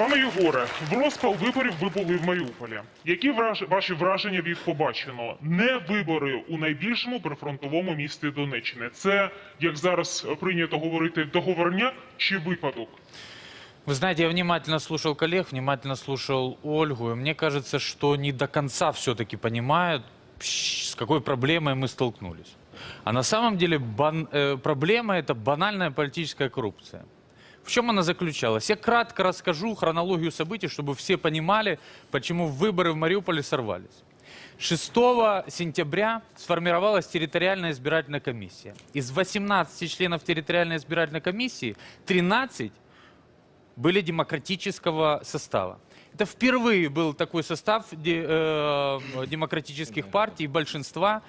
Пане Єгоре, в розпал виборів ви були в Маріуполі. Які враж... ваші враження від побаченого? Не вибори у найбільшому прифронтовому місті Донеччини. Це, як зараз прийнято говорити, договорняк чи випадок? Вы знаете, я внимательно слушал коллег, внимательно слушал Ольгу, и мне кажется, что не до конца все-таки понимают, щ- с какой проблемой мы столкнулись. А на самом деле бан- э, проблема это банальная политическая коррупция. В чем она заключалась? Я кратко расскажу хронологию событий, чтобы все понимали, почему выборы в Мариуполе сорвались. 6 сентября сформировалась территориальная избирательная комиссия. Из 18 членов территориальной избирательной комиссии 13 были демократического состава. Это впервые был такой состав де- э, демократических партий, большинства.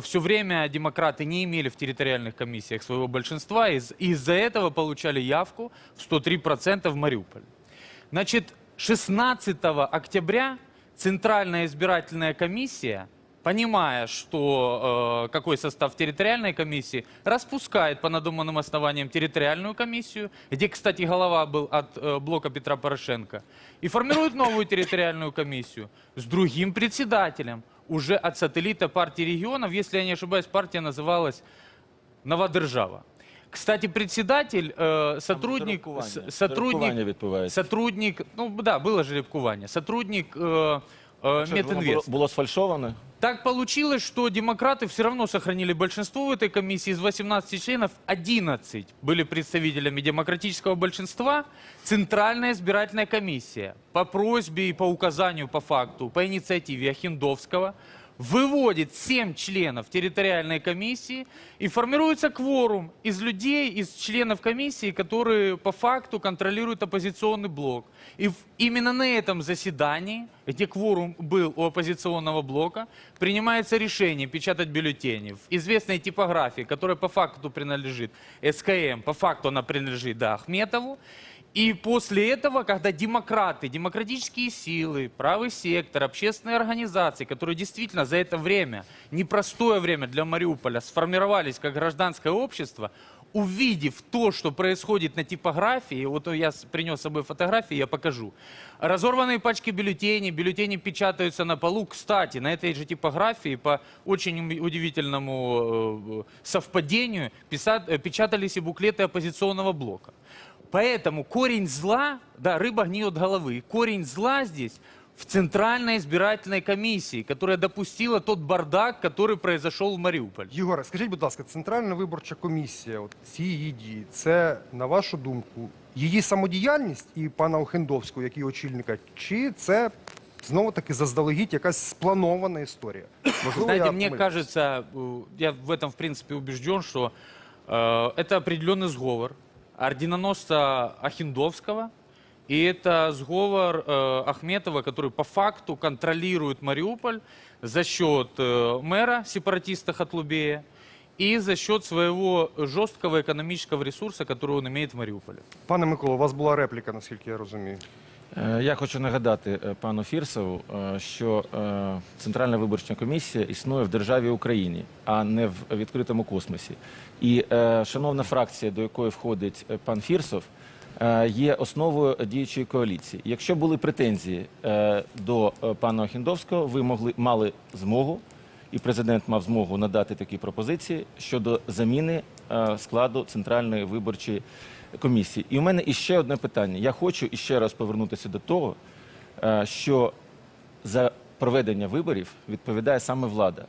все время демократы не имели в территориальных комиссиях своего большинства, и из- из-за этого получали явку в 103% в Мариуполе. Значит, 16 октября Центральная избирательная комиссия, понимая, что э, какой состав территориальной комиссии, распускает по надуманным основаниям территориальную комиссию, где, кстати, голова был от э, блока Петра Порошенко, и формирует новую территориальную комиссию с другим председателем, уже от сателлита партии регионов. Если я не ошибаюсь, партия называлась Новодержава. Кстати, председатель, э, сотрудник, сотрудник, сотрудник, ну да, было жеребкование, сотрудник э, э, Мединвест. було сфальшоване? Так получилось, что демократы все равно сохранили большинство в этой комиссии. Из 18 членов 11 были представителями демократического большинства. Центральная избирательная комиссия по просьбе и по указанию по факту, по инициативе Ахиндовского выводит 7 членов территориальной комиссии и формируется кворум из людей, из членов комиссии, которые по факту контролируют оппозиционный блок. И именно на этом заседании, где кворум был у оппозиционного блока, принимается решение печатать бюллетени в известной типографии, которая по факту принадлежит СКМ, по факту она принадлежит да, Ахметову. И после этого, когда демократы, демократические силы, правый сектор, общественные организации, которые действительно за это время, непростое время для Мариуполя, сформировались как гражданское общество, увидев то, что происходит на типографии, вот я принес с собой фотографии, я покажу. Разорванные пачки бюллетеней, бюллетени печатаются на полу. Кстати, на этой же типографии по очень удивительному э, совпадению э, печатались и буклеты оппозиционного блока. Поэтому корень зла, да, рыба гниет головы, корень зла здесь в Центральной избирательной комиссии, которая допустила тот бардак, который произошел в Мариуполе. Єгоре, скажіть, будь ласка, Центральна виборча комісія, от ці її дії, це, на вашу думку, її самодіяльність і пана Охендовського, як її очільника, чи це знову таки заздалегідь якась спланована історія? Можливо, Знаете, я мне помиляюсь. кажется, э, я в этом, в принципе, убежден, что э, это определенный сговор орденоносца Ахиндовского, и это сговор э, Ахметова, который по факту контролирует Мариуполь за счет э, мэра, сепаратиста Хатлубея, и за счет своего жесткого экономического ресурса, который он имеет в Мариуполе. Пане Миколо, у вас була репліка, наскільки я розумію. Е, Я хочу нагадати е, пану Фірсову, е, що Центральна виборча комісія існує в державі Україні, а не в відкритому космосі. І шановна фракція, до якої входить пан Фірсов, є основою діючої коаліції. Якщо були претензії до пана Охіндовського, ви могли мали змогу, і президент мав змогу надати такі пропозиції щодо заміни е, складу центральної виборчої комісії. І у мене іще одне питання. Я хочу іще раз повернутися до того, е, що за проведення виборів відповідає саме влада.